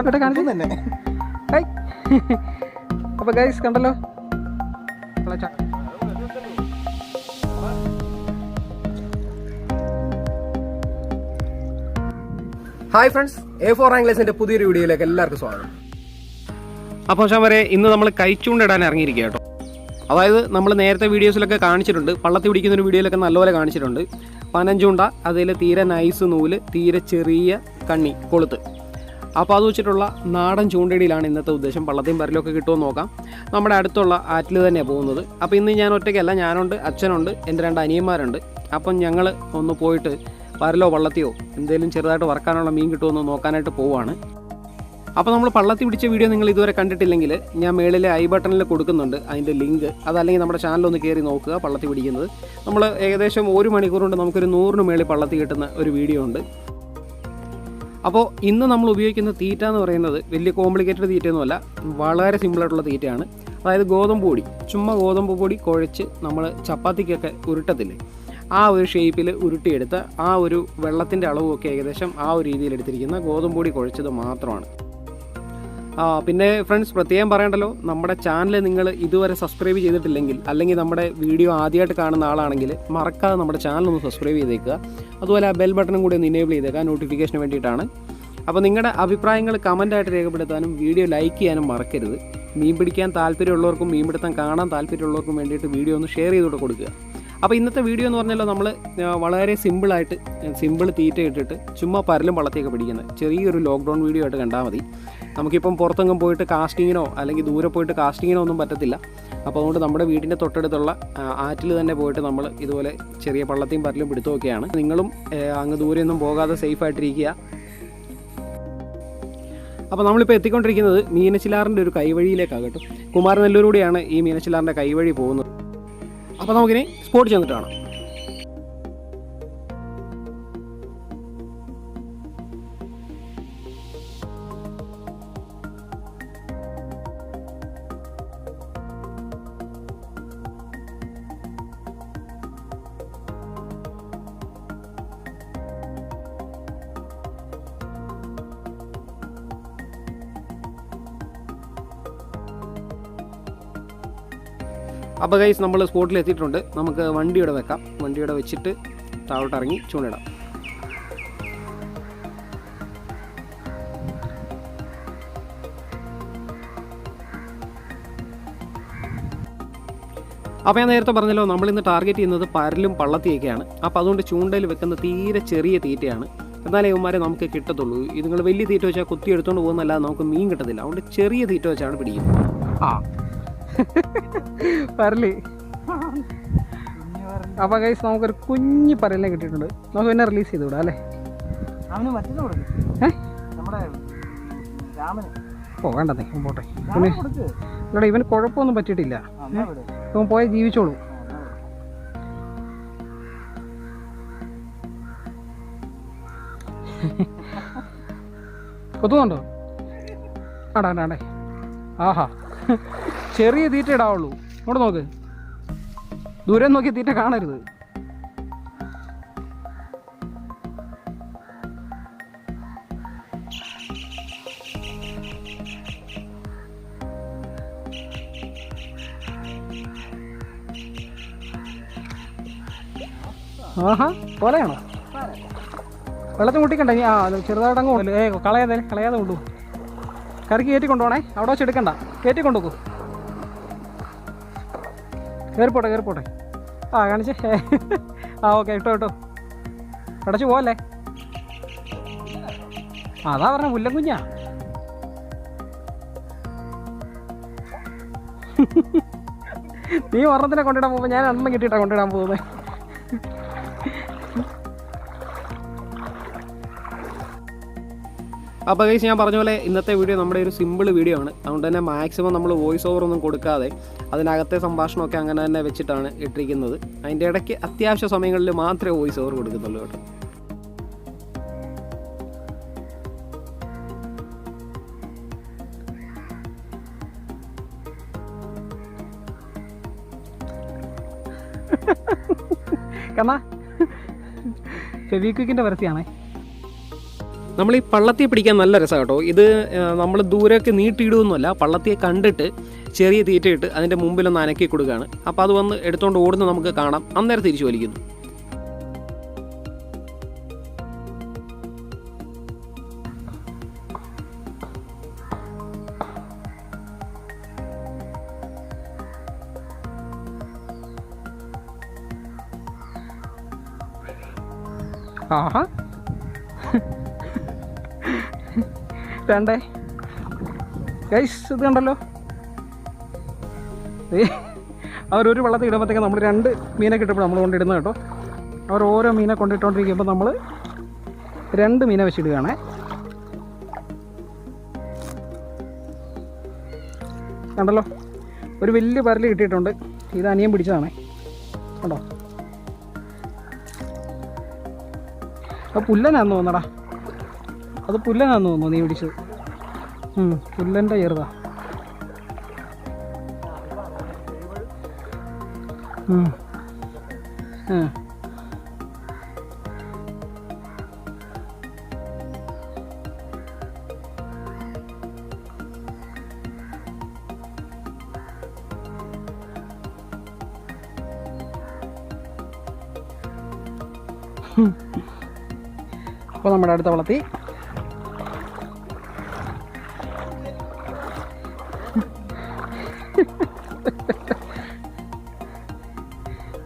കണ്ടോട്ടെ കാണിക്കും. തന്നെ. ഹായ് അപ്പോൾ ഗൈസ് കണ്ടല്ലോ. ഹായ് ഫ്രണ്ട്സ് എ ഫോർ ആംഗ്ലേസിന്റെ പുതിയൊരു വീഡിയോയിലേക്ക് എല്ലാവർക്കും സ്വാഗതം. അപ്പോൾ പക്ഷേ വരെ ഇന്ന് നമ്മൾ കൈച്ചൂണ്ടിടാൻ ഇറങ്ങിയിരിക്കുക കേട്ടോ. അതായത് നമ്മൾ നേരത്തെ വീഡിയോസിലൊക്കെ കാണിച്ചിട്ടുണ്ട്. പള്ളത്തി പിടിക്കുന്ന ഒരു വീഡിയോയിലൊക്കെ നല്ലപോലെ കാണിച്ചിട്ടുണ്ട്. പനഞ്ചൂണ്ട അതിൽ തീരെ നൈസ് നൂൽ തീരെ ചെറിയ കണ്ണി കൊളുത്ത്. അപ്പോൾ അത് വെച്ചിട്ടുള്ള നാടൻ ചൂണ്ടയിടിയിലാണ് ഇന്നത്തെ ഉദ്ദേശം. പള്ളത്തിയും പരലൊക്കെ കിട്ടുമെന്ന് നോക്കാം. നമ്മുടെ അടുത്തുള്ള ആറ്റിൽ തന്നെയാണ് പോകുന്നത്. അപ്പോൾ ഇന്ന് ഞാൻ ഒറ്റയ്ക്കല്ല ഞാനുണ്ട് അച്ഛനുണ്ട് എന്റെ രണ്ട് അനിയന്മാരുണ്ട്. അപ്പം ഞങ്ങൾ ഒന്ന് പോയിട്ട് പരലോ വള്ളത്തിയോ എന്തെങ്കിലും ചെറുതായിട്ട് വറക്കാനുള്ള മീൻ കിട്ടുമെന്ന് നോക്കാനായിട്ട് പോവുകയാണ് അപ്പോൾ നമ്മൾ പള്ളത്തി പിടിച്ച വീഡിയോ നിങ്ങൾ ഇതുവരെ കണ്ടിട്ടില്ലെങ്കിൽ ഞാൻ മേളിലെ ഐ ബട്ടണിൽ കൊടുക്കുന്നുണ്ട് അതിന്റെ ലിങ്ക്. അതല്ലെങ്കിൽ നമ്മുടെ ചാനൽ ഒന്ന് കയറി നോക്കുക പള്ളത്തി പിടിക്കുന്നത്. നമ്മൾ ഏകദേശം ഒരു മണിക്കൂർ കൊണ്ട് നമുക്കൊരു നൂറിന് മേളിൽ പള്ളത്തി കിട്ടുന്ന ഒരു വീഡിയോ ഉണ്ട്. അപ്പോൾ ഇന്ന് നമ്മൾ ഉപയോഗിക്കുന്ന തീറ്റ എന്ന് പറയുന്നത് വലിയ കോംപ്ലിക്കേറ്റഡ് തീറ്റയൊന്നുമല്ല വളരെ സിമ്പിളായിട്ടുള്ള തീറ്റയാണ്. അതായത് ഗോതമ്പ് പൊടി. ചുമ്മാ ഗോതമ്പ് പൊടി കുഴച്ച് നമ്മൾ ചപ്പാത്തിക്കൊക്കെ ഉരുട്ടത്തില്ലേ ആ ഒരു ഷേപ്പിൽ ഉരുട്ടിയെടുത്ത് ആ ഒരു വെള്ളത്തിന്റെ അളവുമൊക്കെ ഏകദേശം ആ ഒരു രീതിയിൽ എടുത്തിരിക്കുന്ന ഗോതമ്പ് പൊടി കുഴച്ചത് മാത്രമാണ്. പിന്നെ ഫ്രണ്ട്സ് പ്രത്യേകം പറയണ്ടല്ലോ നമ്മുടെ ചാനൽ നിങ്ങൾ ഇതുവരെ സബ്സ്ക്രൈബ് ചെയ്തിട്ടില്ലെങ്കിൽ അല്ലെങ്കിൽ നമ്മുടെ വീഡിയോ ആദ്യമായിട്ട് കാണുന്ന ആളാണെങ്കിൽ മറക്കാതെ നമ്മുടെ ചാനൽ ഒന്ന് സബ്സ്ക്രൈബ് ചെയ്തേക്കുക. അതുപോലെ ആ ബെൽ ബട്ടണും കൂടി ഒന്ന് ഇനേബിൾ ചെയ്തേക്കുക നോട്ടിഫിക്കേഷന് വേണ്ടിയിട്ടാണ്. അപ്പോൾ നിങ്ങളുടെ അഭിപ്രായങ്ങൾ കമന്റായിട്ട് രേഖപ്പെടുത്താനും വീഡിയോ ലൈക്ക് ചെയ്യാനും മറക്കരുത്. മീൻ പിടിക്കാൻ താല്പര്യമുള്ളവർക്കും മീൻ പിടുത്തം കാണാൻ താല്പര്യമുള്ളവർക്കും വേണ്ടിയിട്ട് വീഡിയോ ഒന്ന് ഷെയർ ചെയ്തുകൊണ്ട് കൊടുക്കുക. അപ്പോൾ ഇന്നത്തെ വീഡിയോ എന്ന് പറഞ്ഞാൽ നമ്മൾ വളരെ സിമ്പിളായിട്ട് സിമ്പിൾ തീറ്റ ഇട്ടിട്ട് ചുമ്മാ പരലും വളർത്തിയൊക്കെ പിടിക്കുന്നത്. ചെറിയൊരു ലോക്ക്ഡൗൺ വീഡിയോ ആയിട്ട് കണ്ടാൽ മതി. നമുക്കിപ്പം പുറത്തെങ്ങും പോയിട്ട് കാസ്റ്റിങ്ങിനോ അല്ലെങ്കിൽ ദൂരെ പോയിട്ട് കാസ്റ്റിങ്ങിനോ ഒന്നും പറ്റത്തില്ല. അപ്പോൾ അതുകൊണ്ട് നമ്മുടെ വീടിന്റെ തൊട്ടടുത്തുള്ള ആറ്റിൽ തന്നെ പോയിട്ട് നമ്മൾ ഇതുപോലെ ചെറിയ പള്ളത്തെയും പരലും പിടുത്തമൊക്കെയാണ്. നിങ്ങളും അങ്ങ് ദൂരെയൊന്നും പോകാതെ സേഫായിട്ടിരിക്കുക അപ്പോൾ നമ്മളിപ്പോൾ എത്തിക്കൊണ്ടിരിക്കുന്നത് മീനച്ചിലാറിന്റെ ഒരു കൈവഴിയിലേക്കാണ് കേട്ടോ. കുമാരനെല്ലൂരിലൂടെയാണ് ഈ മീനച്ചിലാറിന്റെ കൈവഴി പോകുന്നത്. അപ്പോൾ നമുക്കിനി സ്പോട്ട് ചെന്നിട്ട് കാണാം. അപ്പോൾ ഗൈസ് നമ്മൾ സ്പോട്ടിൽ എത്തിയിട്ടുണ്ട്. നമുക്ക് വണ്ടിയുടെ വെക്കാം. വണ്ടിയുടെ വെച്ചിട്ട് താഴോട്ട് ഇറങ്ങി ചൂണ്ടിടാം അപ്പോൾ ഞാൻ നേരത്തെ പറഞ്ഞല്ലോ നമ്മളിന്ന് ടാർഗറ്റ് ചെയ്യുന്നത് പരലും പള്ളത്തിയൊക്കെയാണ്. അപ്പോൾ അതുകൊണ്ട് ചൂണ്ടയിൽ വെക്കുന്ന തീരെ ചെറിയ തീറ്റയാണ്. എന്നാലേ ഇവന്മാരെ നമുക്ക് കിട്ടത്തുള്ളൂ. ഇത് നിങ്ങൾ വലിയ തീറ്റ വെച്ചാൽ കുത്തി എടുത്തുകൊണ്ട് പോകുന്നല്ലാതെ നമുക്ക് മീൻ കിട്ടത്തില്ല. അതുകൊണ്ട് ചെറിയ തീറ്റ വെച്ചാണ് പിടിക്കുന്നത്. ആ. പരൽ അപ്പൊ ഗൈസ് നമുക്കൊരു കുഞ്ഞു പറയലേ കിട്ടിയിട്ടുണ്ട്. നമുക്ക് പിന്നെ റിലീസ് ചെയ്ത് വിടാം അല്ലേ ഓ വേണ്ടതേ പോട്ടെ. പിന്നെ ഇവിടെ ഇവന് കുഴപ്പമൊന്നും പറ്റിയിട്ടില്ല. ഇവൻ പോയ ജീവിച്ചോളൂ. കൊത്തുന്നുണ്ടോ ആടാ ആടാ ആടേ. ആഹാ. ചെറിയ തീറ്റ ഇടാവുള്ളൂ. ഇങ്ങോട്ട് നോക്ക്. ദൂരം നോക്കി തീറ്റ കാണരുത്. ആഹാ പോലെയാണോ? വെള്ളത്തിൽ മുട്ടിക്കണ്ട ആ ചെറുതായിട്ടങ്ങ് ചെറുതായിട്ട് അങ്ങ് കൊണ്ടു ഏ കളയാതെ കളയാതെ കൊണ്ടുപോകും കറിക്ക് കയറ്റി കൊണ്ടുപോകണേ അവിടെ വെച്ച് എടുക്കണ്ട. കയറ്റി കൊണ്ടുപോകൂ കയറിപ്പോട്ടെ കയറിപ്പോട്ടെ. ആ കാണിച്ചേ. ആ ഓക്കെ ഇട്ടോ ഇട്ടോ. അടച്ചു പോവല്ലേ? അതാ പറഞ്ഞ മുല്ലൻ കുഞ്ഞാ. നീ ഒരെണ്ണത്തിനെ കൊണ്ടിടാൻ പോകുമ്പോൾ ഞാൻ എണ്ണം കിട്ടിയിട്ടാ കൊണ്ടിടാൻ പോകുന്നത്. അപ്പോൾ ഗൈസ് ഞാൻ പറഞ്ഞ പോലെ ഇന്നത്തെ വീഡിയോ നമ്മുടെ ഒരു സിമ്പിൾ വീഡിയോ ആണ്. അതുകൊണ്ട് തന്നെ മാക്സിമം നമ്മൾ വോയിസ് ഓവർ ഒന്നും കൊടുക്കാതെ അതിനകത്തെ സംഭാഷണമൊക്കെ അങ്ങനെ തന്നെ വെച്ചിട്ടാണ് ഇട്ടിരിക്കുന്നത്. അതിന്റെ ഇടയ്ക്ക് അത്യാവശ്യ സമയങ്ങളിൽ മാത്രമേ വോയിസ് ഓവർ കൊടുക്കുന്നുള്ളൂ കേട്ടോ. കണ്ണാ ഫെവിക്വിക്കിന്റെ പരസ്യമാണേ. നമ്മൾ ഈ പള്ളത്തിയെ പിടിക്കാൻ നല്ല രസമാണ് കേട്ടോ. ഇത് നമ്മൾ ദൂരേക്ക് നീട്ടിയിടുമെന്നല്ല പള്ളത്തിയെ കണ്ടിട്ട് ചെറിയ തീറ്റയിട്ട് അതിന്റെ മുമ്പിലൊന്ന് അനക്കി കൊടുക്കുകയാണ് അപ്പോൾ അത് വന്ന് എടുത്തുകൊണ്ട് ഓടുന്ന നമുക്ക് കാണാം. അന്നേരം തിരിച്ചു വലിക്കുന്നു. ആഹാ. രണ്ടേ ഗൈസ് ഇത് കണ്ടല്ലോ? അവരൊരു വെള്ളത്തിൽ ഇടുമ്പോഴത്തേക്ക് നമ്മൾ രണ്ട് മീനെ കിട്ടുമ്പോൾ നമ്മൾ കൊണ്ടിടുന്നത് കേട്ടോ. അവർ ഓരോ മീനെ കൊണ്ടിട്ടുകൊണ്ടിരിക്കുമ്പോൾ നമ്മൾ രണ്ട് മീനെ വെച്ചിടുകയാണേ. കണ്ടല്ലോ? ഒരു വലിയ പരൽ കിട്ടിയിട്ടുണ്ട്. ഇത് അനിയൻ പിടിച്ചതാണേ. കണ്ടോ? അപ്പം പുല്ലനാന്ന് തോന്നടാ അത് പുല്ലനാന്ന് തോന്നുന്നു നീ പിടിച്ചത്. പുല്ലന്റെ ചെറുതാ. അപ്പോൾ നമ്മുടെ അടുത്ത വളർത്തി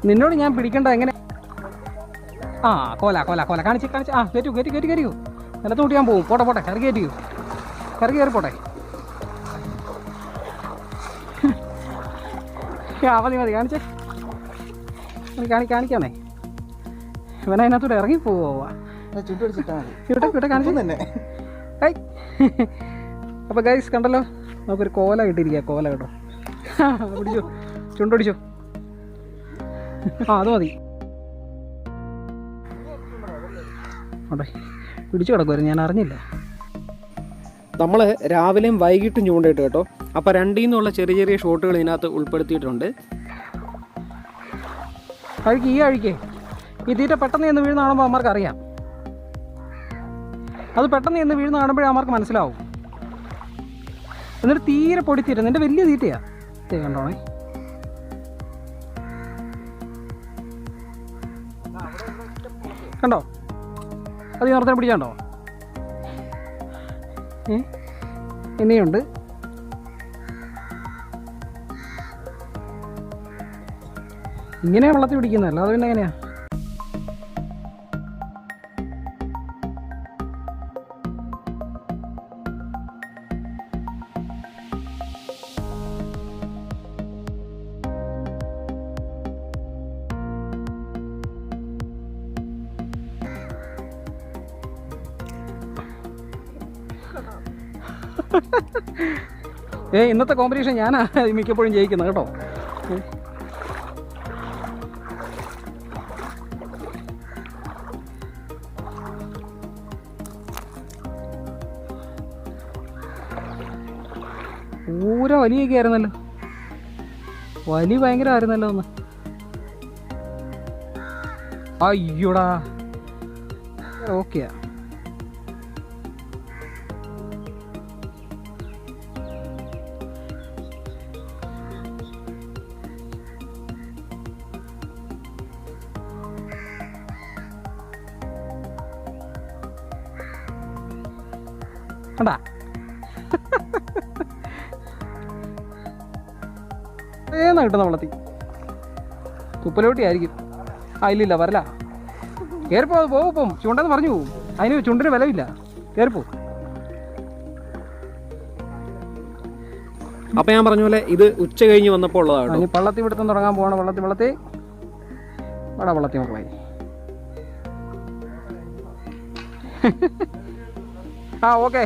നിന്നോട് ഞാൻ പിടിക്കണ്ട എങ്ങനെ? ആ കോല കോല കോല. കാണിച്ച് കാണിച്ച്. ആ കയറ്റു കയറ്റി കയറ്റി കയറിയോ നിലത്ത് കൂട്ടി ഞാൻ പോകും പോട്ടെ പോട്ടെ. കറി കയറ്റിയോ കറി കയറി പോട്ടെ. ആ മതി മതി. കാണിച്ചേ. കാണി കാണിക്കാന്നേ ഇവനെ അതിനകത്തൂടെ ഇറങ്ങി പോവാ. അപ്പൊ കാണിച്ചു. തന്നെ. അപ്പോൾ ഗൈസ് കണ്ടല്ലോ? നമുക്കൊരു കോല കിട്ടിയിരിക്കുക കോല കേട്ടോ. പിടിച്ചോ. ചുണ്ടൊടിച്ചോ. ആ അത് മതി. അവിടെ പിടിച്ചു കിടക്കുമായിരുന്നു ഞാൻ അറിഞ്ഞില്ല. നമ്മൾ രാവിലെയും വൈകിട്ടും ചൂണ്ടയിട്ട് കേട്ടോ. അപ്പോൾ രണ്ടിൽ നിന്നുള്ള ചെറിയ ചെറിയ ഷോട്ടുകൾ ഇതിനകത്ത് ഉൾപ്പെടുത്തിയിട്ടുണ്ട്. അഴുക്ക് ഈ അഴുക്കേ ഈ തീറ്റ പെട്ടെന്ന് ചെന്ന് വീഴുന്ന കാണുമ്പോൾ അമ്മമാർക്ക് അറിയാം. അത് പെട്ടെന്ന് ചെന്ന് വീഴുന്ന കാണുമ്പോഴേ അമ്മമാർക്ക് മനസ്സിലാവും. എന്നിട്ട് തീരെ പൊടിത്തീറ്റ നിന്റെ വലിയ തീറ്റയാണ് തീ കണ്ടോണേ കണ്ടോ? അത് നേരത്തെ പിടിക്കാണ്ടോ? ഏ? ഇനിയുണ്ട്. ഇങ്ങനെയാ വെള്ളത്തിൽ പിടിക്കുന്നതല്ല അത് പിന്നെ എങ്ങനെയാ? ഏ ഇന്നത്തെ കോമ്പറ്റീഷൻ ഞാനാ മിക്കപ്പോഴും ജയിക്കുന്നത് കേട്ടോ. പൂര വലിയൊക്കെ ആയിരുന്നല്ലോ വലി ഭയങ്കരമായിരുന്നല്ലോ ഒന്ന് അയ്യോടാ. ഓക്കെയാ. കണ്ടാ? ഏന്നാ കിട്ടുന്ന വെള്ളത്തി തുപ്പലോട്ടി ആയിരിക്കും. ആ ഇല്ലില്ല വരല. കയറിപ്പോ അത് പോകും ഇപ്പം ചുണ്ടെന്ന് പറഞ്ഞു പോകും അതിന് ചുണ്ടിന് വിലയില്ല കയറിപ്പോ അപ്പൊ ഞാൻ പറഞ്ഞ പോലെ ഇത് ഉച്ച കഴിഞ്ഞ് വന്നപ്പോൾ ഉള്ളതാണ് ഇനി പള്ളത്തി പിടുത്തം തുടങ്ങാൻ പോകണം വള്ളത്തി വട വള്ളത്തി വെള്ളത്തി മക്കളെ ആ ഓക്കെ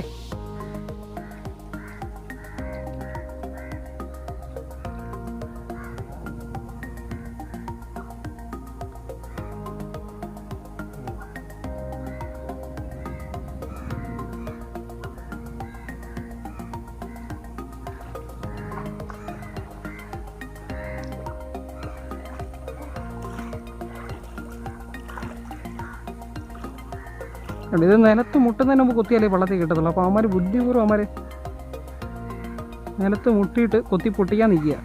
കണ്ടോ, ഇത് നിലത്ത് മുട്ടുന്നതിന് മുമ്പ് കൊത്തിയാലേ വെള്ളത്തിൽ കിട്ടത്തുള്ളൂ. അപ്പോൾ അവന്മാർ ബുദ്ധിപൂർവം അവന്മാർ നിലത്ത് മുട്ടിയിട്ട് കൊത്തി പൊട്ടിക്കാൻ നിൽക്കുക.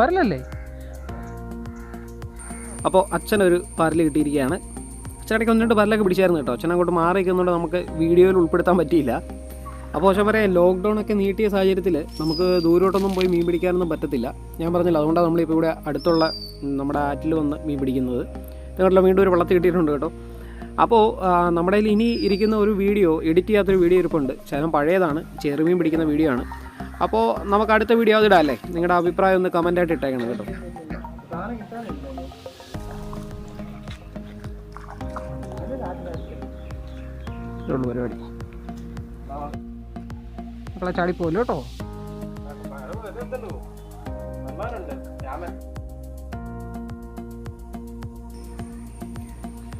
വരലല്ലേ അപ്പോൾ അച്ഛനൊരു പരൽ കിട്ടിയിരിക്കുകയാണ്. അച്ഛനടയ്ക്ക് ഒന്ന് രണ്ട് പരലൊക്കെ പിടിച്ചായിരുന്നു കേട്ടോ. അച്ഛൻ അങ്ങോട്ട് മാറിയിരിക്കുന്നതുകൊണ്ട് നമുക്ക് വീഡിയോയിൽ ഉൾപ്പെടുത്താൻ പറ്റിയില്ല. അപ്പോൾ പക്ഷേ പറയാം ലോക്ക്ഡൗൺ ഒക്കെ നീട്ടിയ സാഹചര്യത്തിൽ നമുക്ക് ദൂരോട്ടൊന്നും പോയി മീൻ പിടിക്കാനൊന്നും പറ്റത്തില്ല. ഞാൻ പറഞ്ഞില്ല അതുകൊണ്ടാണ് നമ്മളിപ്പോൾ ഇവിടെ അടുത്തുള്ള നമ്മുടെ ആറ്റിൽ വന്ന് മീൻ പിടിക്കുന്നത്. നിങ്ങളുടെ വീണ്ടും ഒരു വെള്ളത്തിൽ കിട്ടിയിട്ടുണ്ട് കേട്ടോ. അപ്പോൾ നമ്മുടെ കയ്യിൽ ഇനി ഇരിക്കുന്ന ഒരു വീഡിയോ എഡിറ്റ് ചെയ്യാത്തൊരു വീഡിയോ ഇരിപ്പുണ്ട്. ശകലം പഴയതാണ് ചെറുമീൻ പിടിക്കുന്ന വീഡിയോ ആണ്. അപ്പോൾ നമുക്ക് അടുത്ത വീഡിയോ അതിടാം അല്ലേ? നിങ്ങളുടെ അഭിപ്രായം ഒന്ന് കമന്റായിട്ട് ഇട്ടേക്കണം കേട്ടോ. ഇതുള്ളൂ പരിപാടി. മക്കളെ കേട്ടോ?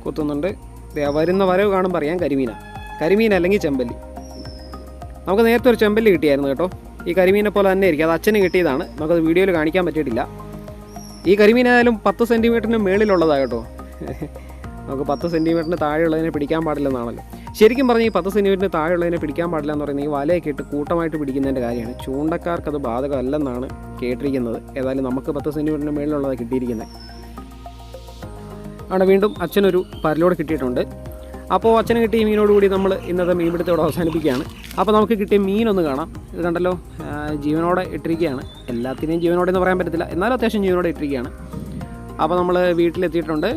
കുത്തുന്നുണ്ട്. വരുന്ന വരവ് കാണുമ്പോൾ അറിയാം കരിമീന. കരിമീൻ അല്ലെങ്കിൽ ചെമ്പല്ലി. നമുക്ക് നേരത്തെ ഒരു ചെമ്പല്ലി കിട്ടിയായിരുന്നു കേട്ടോ. ഈ കരിമീനെ പോലെ തന്നെ ആയിരിക്കും അത് അച്ഛന് കിട്ടിയതാണ്. നമുക്കത് വീഡിയോയിൽ കാണിക്കാൻ പറ്റിയിട്ടില്ല. ഈ കരിമീനായാലും പത്ത് സെന്റിമീറ്ററിന് മേളിലുള്ളതാണ് കേട്ടോ നമുക്ക് പത്ത് സെന്റിമീറ്ററിന് താഴെയുള്ളതിനെ പിടിക്കാൻ പാടില്ലെന്നാണല്ലോ ശരിക്കും പറഞ്ഞാൽ ഈ പത്ത് സെന്റിമീറ്ററിന് താഴെയുള്ളതിനെ പിടിക്കാൻ പാടില്ല എന്ന് പറയുന്നത് ഈ വലയൊക്കെ ഇട്ട് കൂട്ടമായിട്ട് പിടിക്കുന്നതിന്റെ കാര്യമാണ്. ചൂണ്ടക്കാർക്ക് അത് ബാധകമല്ലെന്നാണ് കേട്ടിരിക്കുന്നത്. ഏതായാലും നമുക്ക് പത്ത് സെന്റിമീറ്ററിന് മേളിലുള്ളതാണ് കിട്ടിയിരിക്കുന്നത്. അവിടെ വീണ്ടും അച്ഛനൊരു പരലോട് കിട്ടിയിട്ടുണ്ട്. അപ്പോൾ അച്ഛന് കിട്ടിയ മീനോടുകൂടി നമ്മൾ ഇന്നത്തെ മീൻപിടുത്തോടെ അവസാനിപ്പിക്കുകയാണ്. അപ്പോൾ നമുക്ക് കിട്ടിയ മീനൊന്ന് കാണാം. ഇത് കണ്ടല്ലോ ജീവനോടെ ഇട്ടിരിക്കുകയാണ്. എല്ലാത്തിനെയും ജീവനോടെ എന്ന് പറയാൻ പറ്റത്തില്ല. എന്നാലും അത്യാവശ്യം ജീവനോടെ ഇട്ടിരിക്കുകയാണ്. അപ്പോൾ നമ്മൾ വീട്ടിലെത്തിയിട്ടുണ്ട്.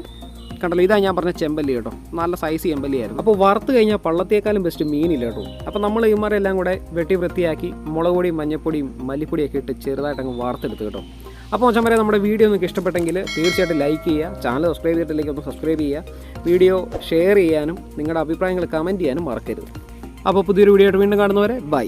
കണ്ടല്ലോ ഇതാ ഞാൻ പറഞ്ഞ ചെമ്പല്ലി കേട്ടോ. നല്ല സൈസ് ചെമ്പല്ലിയായിരുന്നു അപ്പോൾ വറുത്ത് കഴിഞ്ഞാൽ പള്ളത്തേക്കാളും ബെസ്റ്റ് മീനില്ല കേട്ടോ. അപ്പോൾ നമ്മൾ ഇമാരെല്ലാം കൂടെ വെട്ടി വൃത്തിയാക്കി മുളക് പൊടിയും മഞ്ഞപ്പൊടിയും മല്ലിപ്പൊടിയൊക്കെ ഇട്ട് ചെറുതായിട്ട് അങ്ങ് വറുത്തെടുത്ത് കേട്ടോ. അപ്പോൾ മച്ചാൻ വരെ നമ്മുടെ വീഡിയോ നിങ്ങൾക്ക് ഇഷ്ടപ്പെട്ടെങ്കിൽ തീർച്ചയായിട്ടും ലൈക്ക് ചെയ്യുക ചാനൽ സബ്സ്ക്രൈബ് ചെയ്തിട്ടില്ലെങ്കിൽ ഒന്ന് സബ്സ്ക്രൈബ് ചെയ്യുക. വീഡിയോ ഷെയർ ചെയ്യാനും നിങ്ങളുടെ അഭിപ്രായങ്ങൾ കമന്റ് ചെയ്യാനും മറക്കരുത്. അപ്പോൾ പുതിയൊരു വീഡിയോ ആയിട്ട് വീണ്ടും കാണുന്നവരെ ബൈ.